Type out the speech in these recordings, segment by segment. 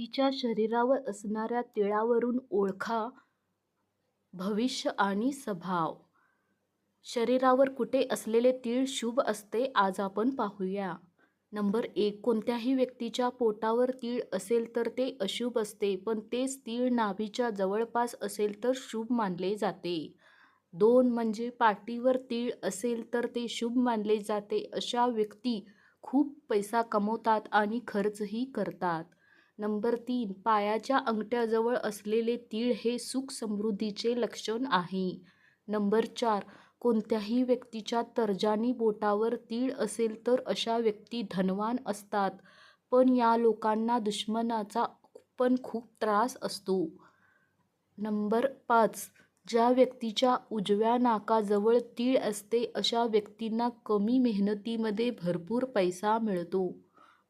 व्यक्तीच्या शरीरावर असणाऱ्या तिळावरून ओळखा भविष्य आणि स्वभाव. शरीरावर कुठे असलेले तीळ शुभ असते आज आपण पाहूया. नंबर एक कोणत्याही व्यक्तीच्या पोटावर तीळ असेल तर ते अशुभ असते पण तेच तीळ नाभीच्या जवळपास असेल तर शुभ मानले जाते. दोन म्हणजे पाठीवर तीळ असेल तर ते शुभ मानले जाते. अशा व्यक्ती खूप पैसा कमवतात आणि खर्चही करतात. नंबर तीन पायाच्या अंगठ्याजवळ असलेले तीळ हे सुख समृद्धीचे लक्षण आहे. नंबर चार कोणत्याही व्यक्तीच्या तर्जानी बोटावर तीळ असेल तर अशा व्यक्ती धनवान असतात पण या लोकांना दुश्मनाचा पण खूप त्रास असतो. नंबर पाच ज्या व्यक्तीच्या उजव्या नाकाजवळ तीळ असते अशा व्यक्तींना कमी मेहनतीमध्ये भरपूर पैसा मिळतो.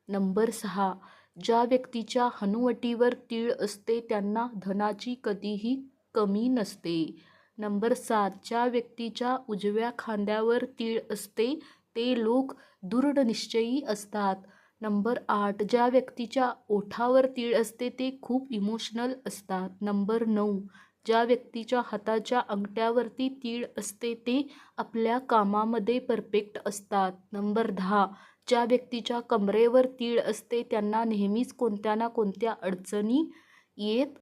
नंबर सहा ज्या व्यक्तीच्या हनुवटीवर तीळ असते त्यांना धनाची कधीही कमी नसते. नंबर सात ज्या व्यक्तीच्या उजव्या खांद्यावर तीळ असते ते लोक दृढनिश्चयी असतात. नंबर आठ ज्या व्यक्तीच्या ओठावर तीळ असते ते खूप इमोशनल असतात. नंबर नऊ ज्या व्यक्तीच्या हाताच्या अंगठ्यावरती तीळ असते ते आपल्या कामामध्ये परफेक्ट असतात. नंबर दहा ज्या व्यक्तीच्या कमरेवर तीळ असते त्यांना नेहमीच कोणत्या ना कोणत्या अडचणी येत